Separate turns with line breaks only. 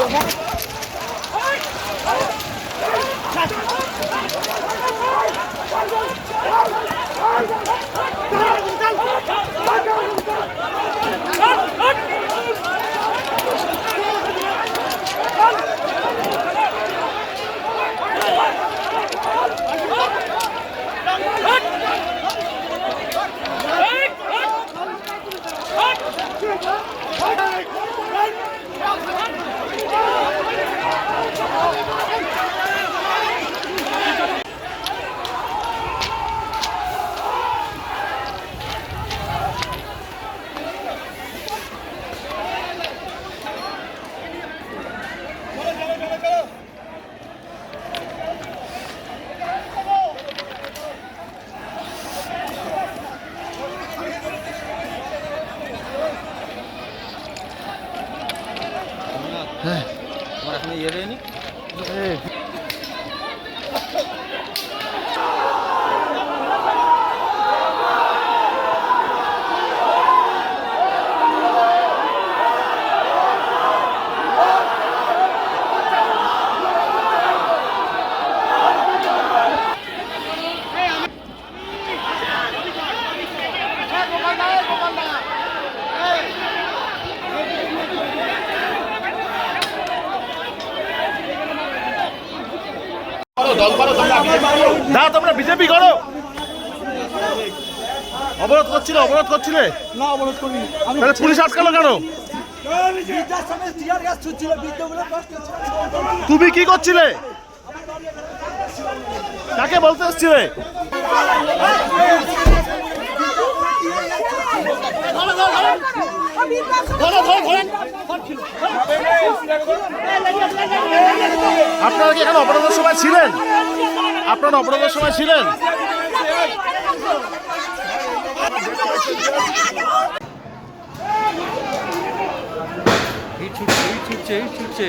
Oha. আমার এখন ইয়ে দেয়নি
না তোমরা বিজেপি করো। অবরোধ করছিলে অবরোধ করছিলে?
না অবরোধ করিনি। আমি
তাহলে পুলিশ আটকালো কেন। তুমি কি করছিলে? কাকে বলতে এসছিলে? আপনারা কি এখানে অপরাধের সময় ছিলেন? আপনারা অপরাধের সময় ছিলেন?
ছুটছে ছুটছে ছুটছে।